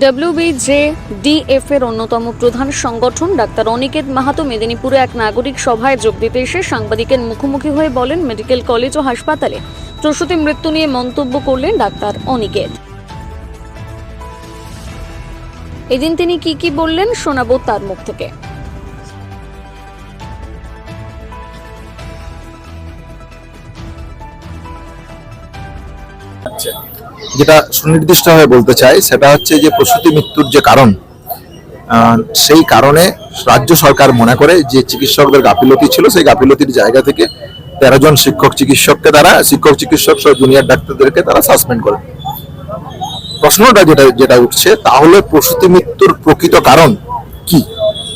ডব্লিউবিজে DF এর অন্যতম প্রধান সংগঠন, ডাক্তার অনিকেত মাহাতো মেদিনীপুরে এক নাগরিক সভায় যোগ দিতে এসে সাংবাদিকের মুখোমুখি হয়ে বলেন, মেডিকেল কলেজ ও হাসপাতালে প্রসূতি মৃত্যু নিয়ে মন্তব্য করলেন ডাক্তার অনিকেত। এদিন তিনি কি কি বললেন শোনাবো তার মুখ থেকে। যেটা সুনির্দিষ্টভাবে বলতে চাই, সেটা হচ্ছে যে প্রসূতি মৃত্যুর যে কারণ সেই কারণে রাজ্য সরকার মনে করে যে চিকিৎসকদের গাফিলতি ছিল, সেই গাফিলতির জায়গা থেকে তেরো জন শিক্ষক চিকিৎসককে তারা, শিক্ষক চিকিৎসক সহ জুনিয়র ডাক্তারদেরকে তারা সাসপেন্ড করে। প্রশ্নটা যেটা যেটা উঠছে, তাহলে প্রসূতি মৃত্যুর প্রকৃত কারণ কি?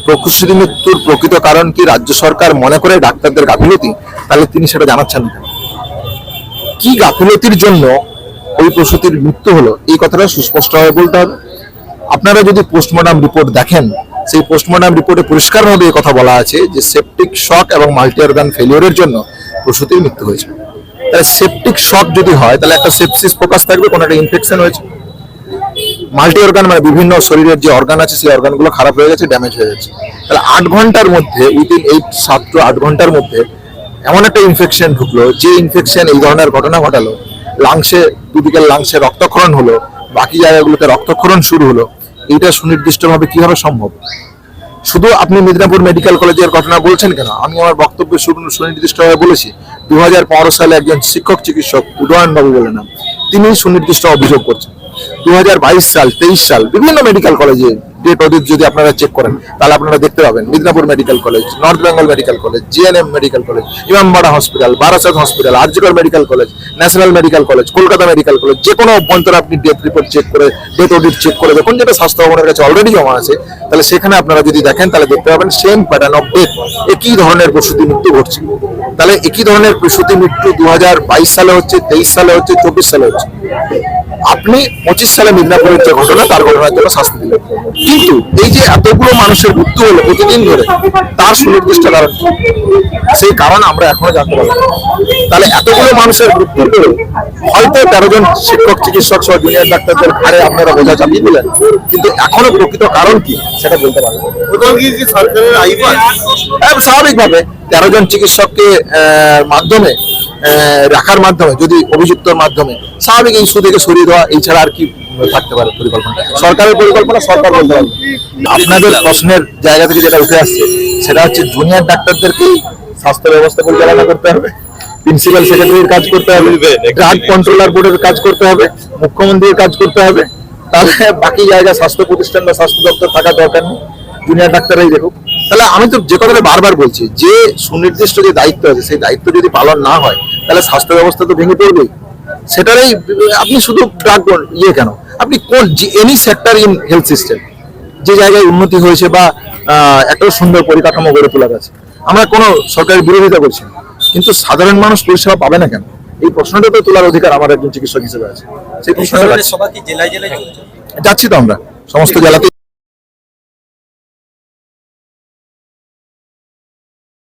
প্রসূতি মৃত্যুর প্রকৃত কারণ কি রাজ্য সরকার মনে করে ডাক্তারদের গাফিলতি? তাহলে তিনি সেটা জানাচ্ছেন কি গাফিলতির জন্য ওই প্রসূতির মৃত্যু হলো। এই কথাটা সুস্পষ্টভাবে বলতে হবে। আপনারা যদি পোস্টমর্টম রিপোর্ট দেখেন, সেই পোস্টমর্টম রিপোর্টে পরিষ্কারভাবে এই কথা বলা আছে যে সেপটিক শক এবং মাল্টি অর্গান ফেলিওরের জন্য প্রসূতির মৃত্যু হয়েছে। তাহলে সেপটিক শক যদি হয়, তাহলে একটা সেপসিস ফোকাস থাকবে, কোনো একটা ইনফেকশন হয়েছে। মাল্টি অর্গান মানে বিভিন্ন শরীরের যে অর্গান আছে, সেই অর্গানগুলো খারাপ হয়ে গেছে ড্যামেজ হয়ে গেছে। তাহলে আট ঘণ্টার মধ্যে উইদিন এই সাত টু আট ঘণ্টার মধ্যে এমন একটা ইনফেকশন ঢুকলো, যে ইনফেকশন এই ধরনের ঘটনা ঘটালো লাংসে দুদিকের লাংসে রক্তক্ষরণ হলো, বাকি জায়গাগুলোতে রক্তক্ষরণ শুরু হলো, এইটা সুনির্দিষ্টভাবে কীভাবে সম্ভব? শুধু আপনি মেদিনীপুর মেডিকেল কলেজের ঘটনা বলছেন কেন? আমি আমার বক্তব্যে শুরু- সুনির্দিষ্টভাবে বলেছি। দু হাজার পনেরো সালে একজন শিক্ষক চিকিৎসক উদয়ন বাবু বলে নাম। তিনি সুনির্দিষ্ট অভিযোগ করছেন। দু হাজার বাইশ সাল, তেইশ সাল বিভিন্ন মেডিকেল কলেজে ডেট অডিট যদি আপনারা চেক করেন, তাহলে আপনারা দেখতে পাবেন Midnapore medical college, north Bengal medical college GNM medical college, Imambara hospital Barasat hospital RG Kar medical college, national medical college, Kolkata medical college যে কোনো অভ্যন্তরে আপনি ডেথ রিপোর্ট চেক করে ডেথ অডিট চেক করে দেখুন, যেটা স্বাস্থ্য ভবনের কাছে অলরেডি জমা আছে, তাহলে সেখানে আপনারা যদি দেখেন, তাহলে দেখতে পাবেন সেম প্যাটার্ন অফ ডেথ একই ধরনের প্রসূতি মৃত্যু ঘটছে। তাহলে একই ধরনের প্রসূতি মৃত্যু দু হাজার বাইশ সালে হচ্ছে, তেইশ সালে হচ্ছে, চব্বিশ সালে হচ্ছে। আপনি পঁচিশ সালে মিদনাপুরের যে ঘটনা তার ঘটনার জন্য শাস্তি দিলেন। কিন্তু এই যে এতগুলো মানুষের মৃত্যু হলো প্রতিদিন ধরে তার সুনির্দিষ্ট কারণ সেই কারণ আমরা এখনও জানতে পারলাম তাহলে এতগুলো মানুষের মৃত্যু হলো হয়তো তেরো জন শিক্ষক চিকিৎসক সহ জুনিয়র ডাক্তারদের ঘাড়ে আপনারা বোঝা চাপিয়ে দিলেন কিন্তু এখনও প্রকৃত কারণ কি সেটা বলতে পারবেন হ্যাঁ, স্বাভাবিকভাবে তেরো জন চিকিৎসককে মাধ্যমে রাখার মাধ্যমে যদি অভিযুক্তর মাধ্যমে স্বাভাবিক এই সুদেকে সরিয়ে দেওয়া এই ছাড়া আর কি থাকতে পারে পরিকল্পনা? সরকারের পরিকল্পনা সরকার বলতে পারবে। আপনাদের প্রশ্নের জায়গা থেকে যেটা উঠে আসছে সেটা হচ্ছে জুনিয়র ডাক্তারদেরকেই স্বাস্থ্য ব্যবস্থা পরিচালনা করতে হবে প্রিন্সিপাল সেক্রেটারির কাজ করতে হবে ড্রাগ কন্ট্রোলার বোর্ডের কাজ করতে হবে মুখ্যমন্ত্রীর কাজ করতে হবে। তাহলে বাকি জায়গা স্বাস্থ্য প্রতিষ্ঠান বা স্বাস্থ্য দপ্তর থাকার দরকার নেই। জুনিয়র ডাক্তাররাই দেখুক। তাহলে আমি তো যে কথাটা বারবার বলছি যে সুনির্দিষ্ট যে দায়িত্ব আছে সেই দায়িত্ব যদি পালন না হয় তাহলে স্বাস্থ্য ব্যবস্থা তো ভেঙে পড়বেই সেটারই আপনি শুধু ড্রাগ ইয়ে কেন? আপনি কোন any sector in health system যে জায়গায় উন্নতি হয়েছে বা একটা সুন্দর পরিকাঠামো গড়ে তোলা গেছে আমরা কোনো সরকারের বিরোধিতা করছি না। কিন্তু সাধারণ মানুষ পরিষেবা পাবে না কেন? এই প্রশ্নটা তো তোলার অধিকার আমার একজন চিকিৎসক হিসেবে আছে। সেই প্রশ্নটা যাচ্ছি তো আমরা সমস্ত জেলাতে